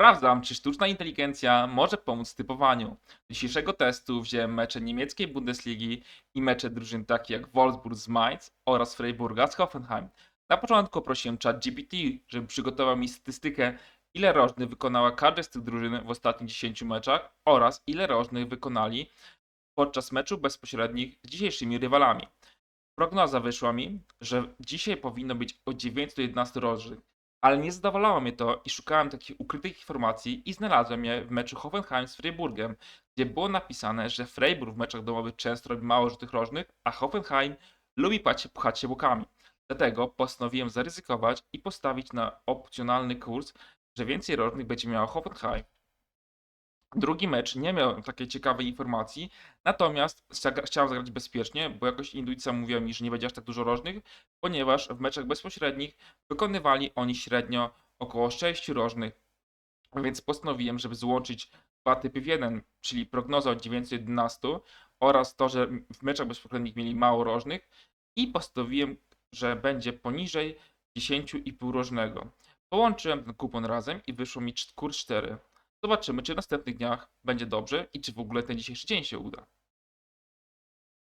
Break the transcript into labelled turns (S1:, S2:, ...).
S1: Sprawdzam, czy sztuczna inteligencja może pomóc w typowaniu. Do dzisiejszego testu wziąłem mecze niemieckiej Bundesligi i mecze drużyn takie jak Wolfsburg z Mainz oraz Freiburga z Hoffenheim. Na początku prosiłem ChatGPT, żeby przygotował mi statystykę, ile rożnych wykonała każda z tych drużyn w ostatnich 10 meczach oraz ile rożnych wykonali podczas meczów bezpośrednich z dzisiejszymi rywalami. Prognoza wyszła mi, że dzisiaj powinno być o 911 rożnych, ale nie zadowalało mnie to i szukałem takich ukrytych informacji i znalazłem je w meczu Hoffenheim z Freiburgiem, gdzie było napisane, że Freiburg w meczach domowych często robi mało rzutów rożnych, a Hoffenheim lubi pchać, się bokami. Dlatego postanowiłem zaryzykować i postawić na opcjonalny kurs, że więcej rożnych będzie miało Hoffenheim. Drugi mecz nie miał takiej ciekawej informacji, natomiast chciałem zagrać bezpiecznie, bo jakoś intuicja mówiła mi, że nie będzie aż tak dużo rożnych, ponieważ w meczach bezpośrednich wykonywali oni średnio około 6 rożnych, więc postanowiłem, żeby złączyć dwa typy w jeden, czyli prognoza od 911 oraz to, że w meczach bezpośrednich mieli mało rożnych i postanowiłem, że będzie poniżej 10,5 rożnego. Połączyłem ten kupon razem i wyszło mi kurs 4. Zobaczymy, czy w następnych dniach będzie dobrze i czy w ogóle ten dzisiejszy dzień się uda.